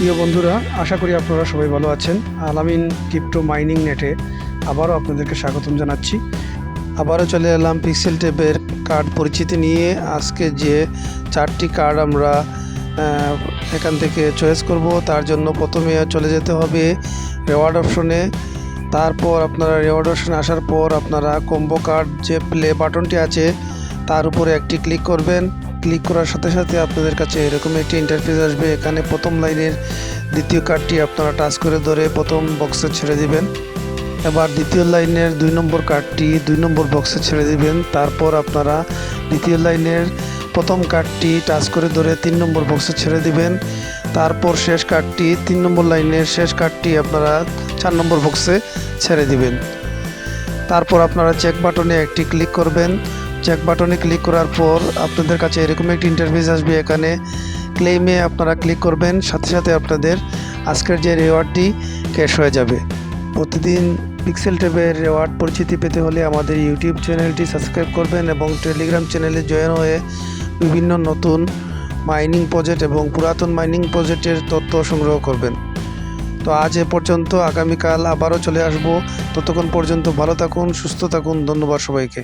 প্রিয় বন্ধুরা, আশা করি আপনারা সবাই ভালো আছেন। আলামিন ক্রিপ্টো মাইনিং নেটে আবারও আপনাদেরকে স্বাগতম জানাচ্ছি। আবারও চলে এলাম পিক্সেল টেপের কার্ড পরিচিতি নিয়ে। আজকে যে চারটি কার্ড আমরা এখান থেকে চয়েস করব, তার জন্য প্রথমে চলে যেতে হবে রেওয়ার্ড অপশনে তারপর আপনারা রেওয়ার্ড অপশনে আসার পর আপনারা কম্বো কার্ড যে প্লে বাটনটি আছে, তার উপরে একটি ক্লিক করবেন। ক্লিক করার সাথে সাথে আপনাদের কাছে এরকম একটি ইন্টারফেস আসবে। এখানে প্রথম লাইনের দ্বিতীয় কার্ডটি আপনারা টাচ করে ধরে প্রথম বক্সে ছেড়ে দিবেন। এবার দ্বিতীয় লাইনের দুই নম্বর কার্ডটি দুই নম্বর বক্সে ছেড়ে দিবেন। তারপর আপনারা দ্বিতীয় লাইনের প্রথম কার্ডটি টাচ করে ধরে তিন নম্বর বক্সে ছেড়ে দিবেন। তারপর শেষ কার্ডটি তিন নম্বর লাইনের শেষ কার্ডটি আপনারা চার নম্বর বক্সে ছেড়ে দিবেন। তারপর আপনারা চেক বাটনে একটি ক্লিক করবেন। চেক বাটনে ক্লিক করার পর আপনাদের কাছে এরকম একটি ইন্টারফেস আসবে। এখানে ক্লেইমে আপনারা ক্লিক করবেন, সাথে সাথে আপনাদের আজকের যে রেওয়ার্ডটি ক্যাশ হয়ে যাবে। প্রতিদিন পিক্সেল টেপের রেওয়ার্ড পরিচিতি পেতে হলে আমাদের ইউটিউব চ্যানেলটি সাবস্ক্রাইব করবেন এবং টেলিগ্রাম চ্যানেলে জয়েন হয়ে বিভিন্ন নতুন মাইনিং প্রজেক্ট এবং পুরাতন মাইনিং প্রজেক্টের তথ্য সংগ্রহ করবেন। তো আজ এ পর্যন্ত, আগামীকাল আবারও চলে আসব। ততক্ষণ পর্যন্ত ভালো থাকুন, সুস্থ থাকুন, ধন্যবাদ সবাইকে।